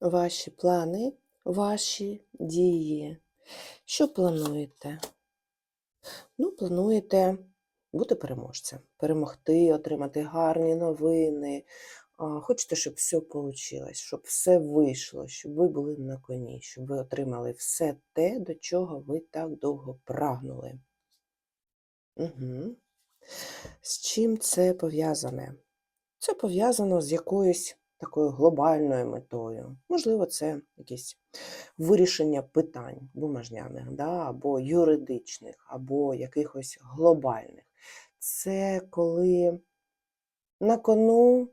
ваші плани, ваші дії. Що плануєте? Ну, плануєте бути переможцем, перемогти, отримати гарні новини. Хочете, щоб все вийшло, щоб все вийшло, щоб ви були на коні, щоб ви отримали все те, до чого ви так довго прагнули. Угу. З чим це пов'язане? Це пов'язано з якоюсь такою глобальною метою. Можливо, це якесь вирішення питань бумажняних, да, або юридичних, або якихось глобальних. Це коли на кону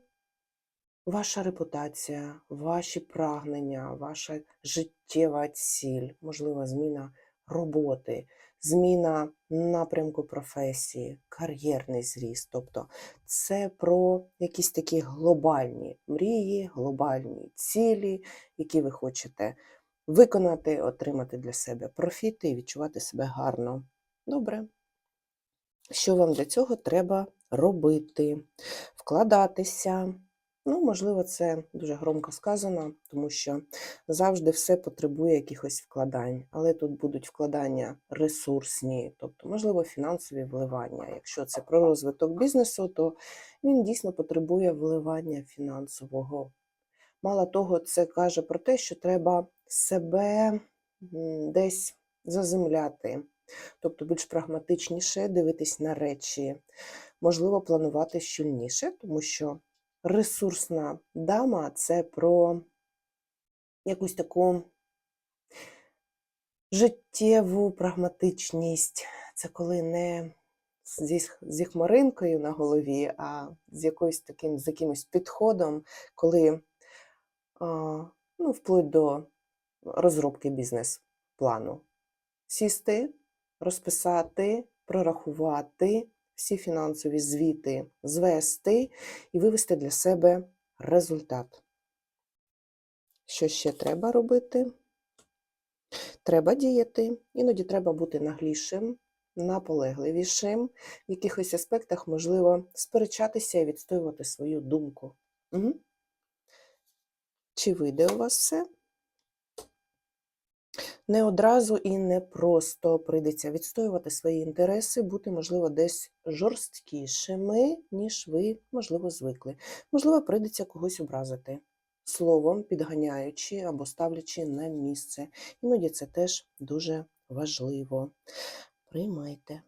ваша репутація, ваші прагнення, ваша життєва ціль, можливо, зміна роботи, зміна напрямку професії, кар'єрний зріст. Тобто це про якісь такі глобальні мрії, глобальні цілі, які ви хочете виконати, отримати для себе профіти і відчувати себе гарно. Добре. Що вам для цього треба робити? Вкладатися. Ну, можливо, це дуже громко сказано, тому що завжди все потребує якихось вкладань, але тут будуть вкладання ресурсні, тобто, можливо, фінансові вливання. Якщо це про розвиток бізнесу, то він дійсно потребує вливання фінансового. Мало того, це каже про те, що треба себе десь заземляти, тобто більш прагматичніше дивитись на речі, можливо, планувати щільніше, тому що ресурсна дама це про якусь таку життєву прагматичність. Це коли не зі, хмаринкою на голові, а з якоюсь таким з якимось підходом, коли ну, вплоть до розробки бізнес-плану. Сісти, розписати, прорахувати всі фінансові звіти, звести і вивести для себе результат. Що ще треба робити? Треба діяти, іноді треба бути наглішим, наполегливішим, в якихось аспектах можливо сперечатися і відстоювати свою думку. Угу. Чи вийде у вас все? Не одразу і не просто прийдеться відстоювати свої інтереси, бути, можливо, десь жорсткішими, ніж ви, можливо, звикли. Можливо, прийдеться когось образити словом, підганяючи або ставлячи на місце. Іноді це теж дуже важливо. Приймайте.